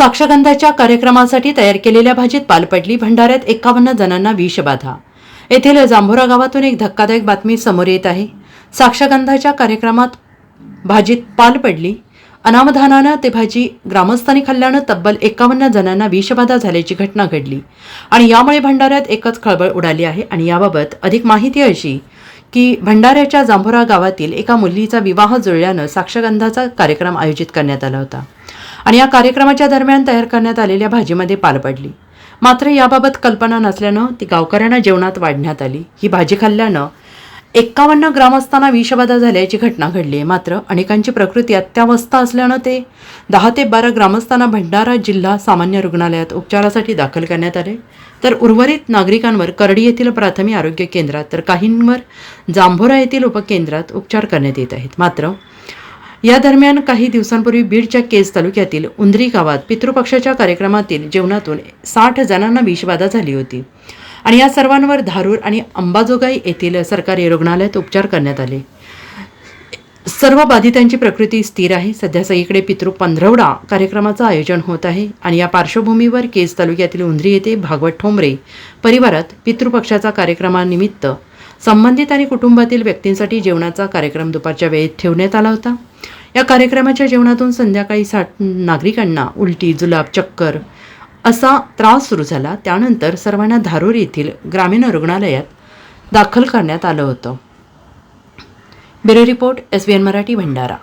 साक्षगंधाच्या कार्यक्रमासाठी तयार केलेल्या भाजीत पाल पडली. भंडाऱ्यात एकावन्न जणांना विषबाधा येथील जांभोरा गावातून एक धक्कादायक बातमी समोर येत आहे. साक्षगंधाच्या कार्यक्रमात भाजीत पाल पडली. अनावधानानं ते भाजी ग्रामस्थांनी खाल्ल्यानं तब्बल एकावन्न जणांना विषबाधा झाल्याची घटना घडली. आणि यामुळे भंडाऱ्यात एकच खळबळ उडाली आहे. आणि याबाबत अधिक माहिती अशी की भंडाऱ्याच्या जांभोरा गावातील एका मुलीचा विवाह जुळल्यानं साक्षगंधाचा कार्यक्रम आयोजित करण्यात आला होता. आणि या कार्यक्रमाच्या दरम्यान तयार करण्यात आलेल्या भाजीमध्ये पाल पडली. मात्र याबाबत कल्पना नसल्यानं ती गावकऱ्यांना जेवणात वाढण्यात आली. ही भाजी खाल्ल्यानं एक्कावन्न ग्रामस्थांना विषबाधा झाल्याची घटना घडली आहे. मात्र अनेकांची प्रकृती अत्यावस्था असल्यानं ते दहा ते बारा ग्रामस्थांना भंडारा जिल्हा सामान्य रुग्णालयात उपचारासाठी दाखल करण्यात आले. तर उर्वरित नागरिकांवर करडी येथील प्राथमिक आरोग्य केंद्रात तर काहींवर जांभोरा येथील उपकेंद्रात उपचार करण्यात येत आहेत. मात्र या दरम्यान काही दिवसांपूर्वी बीडच्या केज तालुक्यातील उंदरी गावात पितृपक्षाच्या कार्यक्रमातील जेवणातून साठ जणांना विषबाधा झाली होती. आणि या सर्वांवर धारूर आणि अंबाजोगाई येथील सरकारी रुग्णालयात उपचार करण्यात आले. सर्व बाधितांची प्रकृती स्थिर आहे. सध्या सगळीकडे पितृ पंधरवडा कार्यक्रमाचं आयोजन होत आहे आणि या पार्श्वभूमीवर केज तालुक्यातील उंदरी येथे भागवत ठोंबरे परिवारात पितृपक्षाचा कार्यक्रमानिमित्त संबंधित आणि कुटुंबातील व्यक्तींसाठी जेवणाचा कार्यक्रम दुपारच्या वेळेत ठेवण्यात आला होता. या कार्यक्रमाच्या जेवणातून संध्याकाळी साठ नागरिकांना उलटी जुलाब चक्कर असा त्रास सुरू झाला. त्यानंतर सर्वांना धारूर येथील ग्रामीण रुग्णालयात दाखल करण्यात आलं होतं. Bureau report S B N Marathi Bhandara.